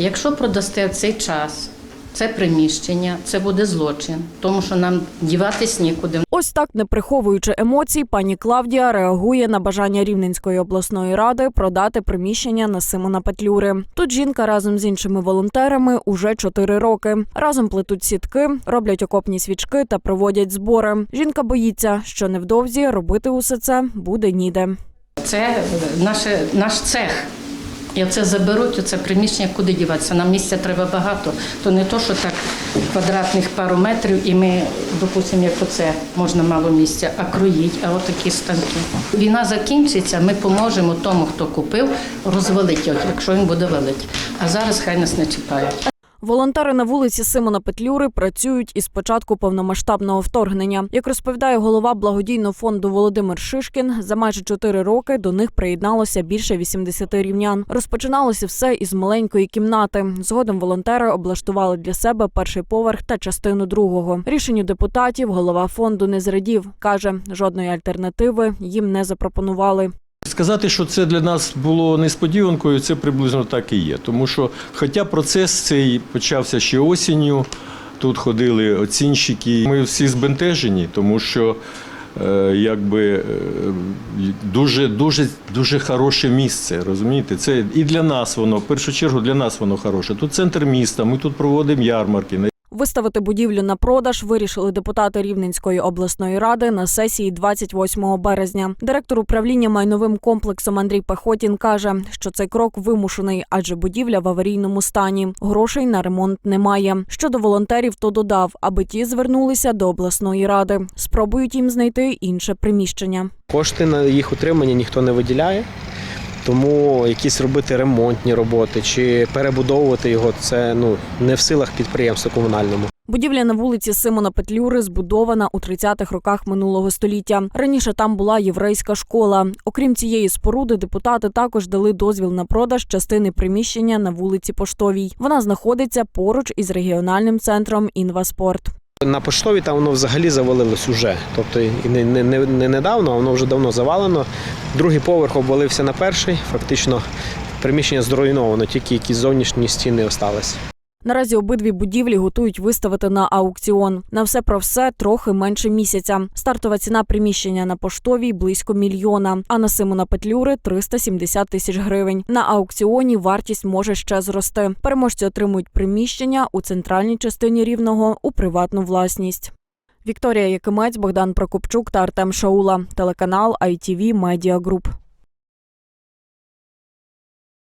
Якщо продасте в цей час це приміщення, це буде злочин, тому що нам діватись нікуди. Ось так, не приховуючи емоцій, пані Клавдія реагує на бажання Рівненської обласної ради продати приміщення на Симона Петлюри. Тут жінка разом з іншими волонтерами уже чотири роки. Разом плетуть сітки, роблять окопні свічки та проводять збори. Жінка боїться, що невдовзі робити усе це буде ніде. Це наше, наш цех. І оце заберуть, оце приміщення, куди діватися. Нам місця треба багато. То не то, що так квадратних пару метрів, і ми, допустимо, як оце можна мало місця, а кроїть, а отакі станки. Війна закінчиться, ми поможемо тому, хто купив, розвалити якщо він буде валити. А зараз хай нас не чіпають. Волонтери на вулиці Симона Петлюри працюють із початку повномасштабного вторгнення. Як розповідає голова благодійного фонду Володимир Шишкін, за майже чотири роки до них приєдналося більше 80 рівнян. Розпочиналося все із маленької кімнати. Згодом волонтери облаштували для себе перший поверх та частину другого. Рішенню депутатів голова фонду не зрадів. каже, жодної альтернативи їм не запропонували. Сказати, що це для нас було несподіванкою, це приблизно так і є. Тому що, хоча процес цей почався ще осінню, тут ходили оцінщики. Ми всі збентежені, тому що е, якби е, дуже, дуже, дуже хороше місце. Розумієте, це і для нас воно, в першу чергу, для нас воно хороше. Тут центр міста, ми тут проводимо ярмарки. Виставити будівлю на продаж вирішили депутати Рівненської обласної ради на сесії 28 березня. Директор управління майновим комплексом Андрій Пехотін каже, що цей крок вимушений, адже будівля в аварійному стані. Грошей на ремонт немає. Щодо волонтерів, то додав, аби ті звернулися до обласної ради. Спробують їм знайти інше приміщення. Кошти на їх утримання ніхто не виділяє. Тому якісь робити ремонтні роботи чи перебудовувати його це ну не в силах підприємства комунальному. Будівля на вулиці Симона Петлюри збудована у 30-х роках минулого століття. Раніше там була єврейська школа. Окрім цієї споруди, депутати також дали дозвіл на продаж частини приміщення на вулиці Поштовій. Вона знаходиться поруч із регіональним центром Інваспорт. На поштові там воно взагалі завалилось уже. Тобто і не, не, не, не недавно, а воно вже давно завалено. Другий поверх обвалився на перший. Фактично приміщення зруйновано, тільки якісь зовнішні стіни осталися. Наразі обидві будівлі готують виставити на аукціон. На все про все трохи менше місяця. Стартова ціна приміщення на поштовій близько мільйона, а на Симона Петлюри 370 тисяч гривень. На аукціоні вартість може ще зрости. Переможці отримують приміщення у центральній частині рівного у приватну власність. Вікторія Якимець, Богдан Прокопчук та Артем Шаула. Телеканал ITV Media Group.